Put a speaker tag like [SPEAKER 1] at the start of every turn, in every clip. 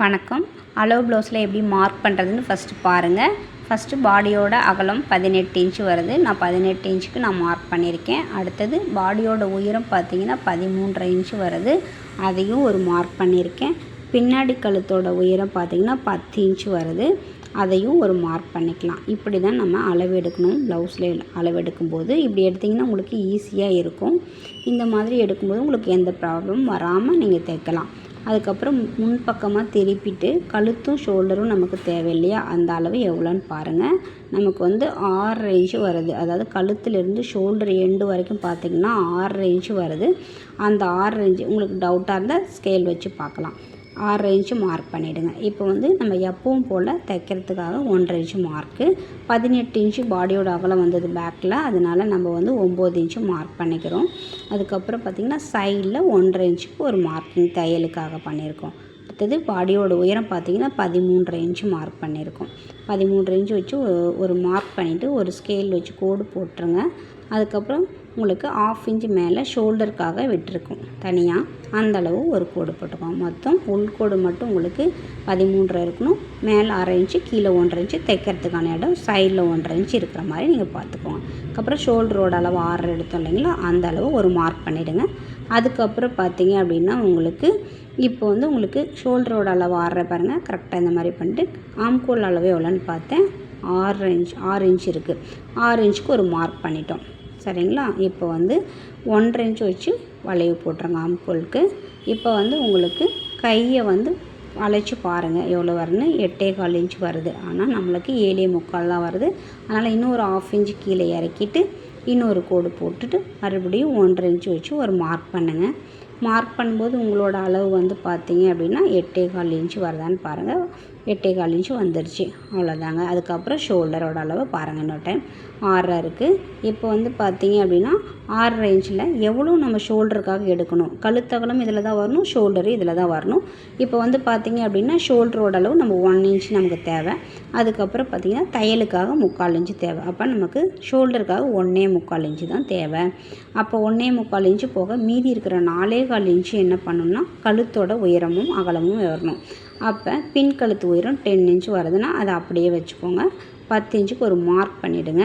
[SPEAKER 1] வணக்கம். அளவு ப்ளவுஸில் எப்படி மார்க் பண்ணுறதுன்னு ஃபஸ்ட்டு பாருங்கள் ஃபஸ்ட்டு பாடியோட அகலம் பதினெட்டு இன்ச்சு வருது. நான் பதினெட்டு இன்ச்சுக்கு நான் மார்க் பண்ணியிருக்கேன். அடுத்தது பாடியோட உயரம் பார்த்தீங்கன்னா பதிமூன்றரை இன்ச்சு வருது. அதையும் ஒரு மார்க் பண்ணியிருக்கேன். பின்னாடி கழுத்தோட உயரம் பார்த்தீங்கன்னா பத்து இன்ச்சு வருது. அதையும் ஒரு மார்க் பண்ணிக்கலாம். இப்படி தான் நம்ம அளவு எடுக்கணும். ப்ளவுஸில் அளவு எடுக்கும்போது இப்படி எடுத்திங்கன்னா உங்களுக்கு ஈஸியாக இருக்கும். இந்த மாதிரி எடுக்கும்போது உங்களுக்கு எந்த ப்ராப்ளமும் வராமல் நீங்கள் தைக்கலாம். அதுக்கப்புறம் முன்பக்கமாக திருப்பிட்டு கழுத்தும் ஷோல்டரும் நமக்கு தேவை இல்லையா அந்த அளவு எவ்வளோன்னு பாருங்கள் நமக்கு வந்து ஆறு இன்ச்சு வருது. அதாவது கழுத்துலேருந்து ஷோல்டர் எண்டு வரைக்கும் பார்த்திங்கன்னா ஆறரை இன்ச்சு வருது. அந்த ஆறரை இன்ச்சு உங்களுக்கு டவுட்டாக இருந்தால் ஸ்கேல் வச்சு பார்க்கலாம். ஆறரை இன்ச்சு மார்க் பண்ணிவிடுங்க இப்போ வந்து நம்ம எப்பவும் போல் தைக்கிறதுக்காக ஒன்றரை இன்ச்சு மார்க்கு பதினெட்டு இன்ச்சு பாடியோட அகலம் வந்தது பேக்கில் அதனால் நம்ம வந்து ஒம்பது இன்ச்சு மார்க் பண்ணிக்கிறோம். அதுக்கப்புறம் பார்த்திங்கன்னா சைடில் ஒன்றரை இன்ச்சுக்கு ஒரு மார்க்கிங் தையலுக்காக பண்ணியிருக்கோம். அடுத்தது பாடியோட உயரம் பார்த்திங்கன்னா பதிமூன்றரை இன்ச்சு மார்க் பண்ணியிருக்கோம். பதிமூன்றரை இன்ச்சு வச்சு ஒரு மார்க் பண்ணிவிட்டு ஒரு ஸ்கேல் வச்சு கோடு போட்டுருங்க. அதுக்கப்புறம் உங்களுக்கு ஆஃப் இன்ச்சு மேலே ஷோல்டருக்காக விட்டுருக்கும். தனியாக அந்தளவு ஒரு கோடு போட்டுக்கோங்க. மொத்தம் உள்கோடு மட்டும் உங்களுக்கு பதிமூன்றரை இருக்கணும். மேலே அரை இன்ச்சு கீழே ஒன்றரை இன்ச்சு தைக்கிறதுக்கான இடம் சைடில் ஒன்றரை இன்ச்சு இருக்கிற மாதிரி நீங்கள் பார்த்துக்கோங்க. அதுக்கப்புறம் ஷோல்டரோட அளவு ஆறு எடுத்தோம் இல்லைங்களா? அந்த அளவு ஒரு மார்க் பண்ணிவிடுங்க அதுக்கப்புறம் பார்த்தீங்க அப்படின்னா உங்களுக்கு இப்போ வந்து உங்களுக்கு ஷோல்டரோட அளவு ஆறுற பாருங்கள் கரெக்டாக இந்த மாதிரி பண்ணிட்டு ஆம்கோல் அளவு எவ்வளோன்னு பார்த்தேன். ஆறு இன்ச் ஆறு இன்ச் இருக்குது ஆறு இன்ச்சுக்கு ஒரு மார்க் பண்ணிட்டோம். சரிங்களா? இப்போ வந்து ஒன்றரை இன்ச் வச்சு வளைவு போட்டுருங்க ஆம்கோலுக்கு இப்போ வந்து உங்களுக்கு கையை வந்து வளைச்சி பாருங்கள் எவ்வளோ வருதுன்னு எட்டே கால் இன்ச் வருது. ஆனால் நம்மளுக்கு ஏழே முக்கால் தான் வருது. அதனால் இன்னும் ஒரு ஆஃப் இன்ச்சு கீழே இறக்கிட்டு இன்னொரு கோடு போட்டுட்டு மறுபடியும் ஒன்றரை இன்ச்சு வச்சு ஒரு மார்க் பண்ணுங்கள் மார்க் பண்ணும்போது உங்களோட அளவு வந்து பார்த்தீங்க அப்படின்னா எட்டே கால் இன்ச்சு வருதான்னு பாருங்கள் எட்டே கால் இன்ச்சு வந்துருச்சு. அவ்வளோதாங்க. அதுக்கப்புறம் ஷோல்டரோட அளவு பாருங்கள் இன்னொரு டைம் ஆறரை இருக்குது இப்போ வந்து பார்த்தீங்க அப்படின்னா ஆறரை இன்ச்சில் எவ்வளோ நம்ம ஷோல்டருக்காக எடுக்கணும்? கழுத்தகலம் இதில் தான் வரணும் ஷோல்டரு இதில் தான் வரணும். இப்போ வந்து பார்த்தீங்க அப்படின்னா ஷோல்டரோட அளவு நம்ம ஒன் இன்ச் நமக்கு தேவை. அதுக்கப்புறம் பார்த்திங்கன்னா தையலுக்காக முக்கால் இன்ச்சு தேவை. அப்போ நமக்கு ஷோல்டருக்காக ஒன்றே முக்கால் இன்ச்சு தான் தேவை. அப்போ ஒன்றே முக்கால் இன்ச்சு போக மீதி இருக்கிற நாலே கால் இன்ச்சு என்ன பண்ணணும்னா கழுத்தோட உயரமும் அகலமும் வரணும் அப்போ பின் கழுத்து உயரம் டென் இன்ச் வருதுன்னா அதை அப்படியே வச்சுக்கோங்க. பத்து இன்ச்சுக்கு ஒரு மார்க் பண்ணிவிடுங்க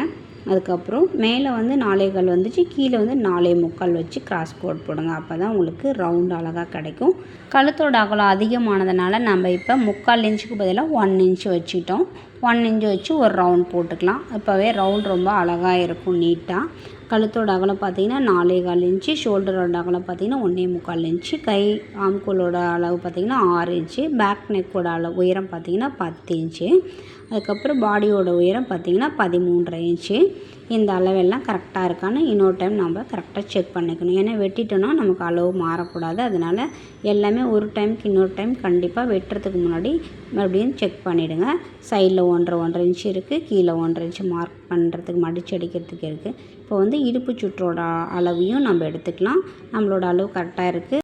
[SPEAKER 1] அதுக்கப்புறம் மேலே வந்து நாலேகால் வந்துச்சு கீழே வந்து நாலே முக்கால் வச்சு கிராஸ் கோட் போடுங்க. அப்போ தான் உங்களுக்கு ரவுண்ட் அழகாக கிடைக்கும். கழுத்தோட அகலம் அதிகமானதுனால நம்ம இப்போ முக்கால் இன்ச்சுக்கு பதிலாக ஒன் இன்ச்சு வச்சுட்டோம் ஒன் இன்ச்சு வச்சு ஒரு ரவுண்ட் போட்டுக்கலாம். இப்போவே ரவுண்ட் ரொம்ப அழகாக இருக்கும் நீட்டாக கழுத்தோட அகலம் பார்த்தீங்கன்னா நாலே கால் இன்ச்சு ஷோல்டரோட அகலம் பார்த்தீங்கன்னா ஒன்றே முக்கால் இன்ச்சு கை ஆம்கோலோட அளவு பார்த்திங்கன்னா ஆறு இன்ச்சு பேக் நெக்கோட அளவு உயரம் பார்த்திங்கன்னா பத்து இன்ச்சு. அதுக்கப்புறம் பாடியோட உயரம் பார்த்திங்கன்னா பதிமூன்றரை இன்ச்சு. இந்த அளவெல்லாம் கரெக்டாக இருக்கான்னு இன்னொரு டைம் நம்ம கரெக்டாக செக் பண்ணிக்கணும். ஏன்னா வெட்டிட்டோன்னா நமக்கு அளவு மாறக்கூடாது. அதனால் எல்லாமே ஒரு டைமுக்கு இன்னொரு டைம் கண்டிப்பாக வெட்டுறதுக்கு முன்னாடி மறுபடியும் செக் பண்ணிவிடுங்க சைடில் ஒன்றரை ஒன்றரை இன்ச்சு இருக்குது கீழே ஒன்றரை இன்ச்சு மார்க் பண்ணுறதுக்கு மடிச்சு அடிக்கிறதுக்கு இருக்குது இப்போ வந்து இடுப்பு சுற்றோட அளவையும் நம்ம எடுத்துக்கலாம். நம்மளோட அளவு கரெக்டாக இருக்குது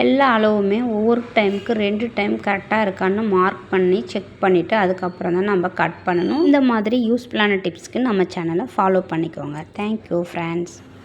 [SPEAKER 1] எல்லா அளவுமே ஒவ்வொரு டைமுக்கு ரெண்டு டைம் கரெக்டாக இருக்கான்னு மார்க் பண்ணி செக் பண்ணிவிட்டு அதுக்கப்புறம் தான் நம்ம கட் பண்ணணும். இந்த மாதிரி யூஸ்ஃபுல்லான டிப்ஸ்க்கு நம்ம சேனலை ஃபாலோ பண்ணிக்கோங்க. Thank you friends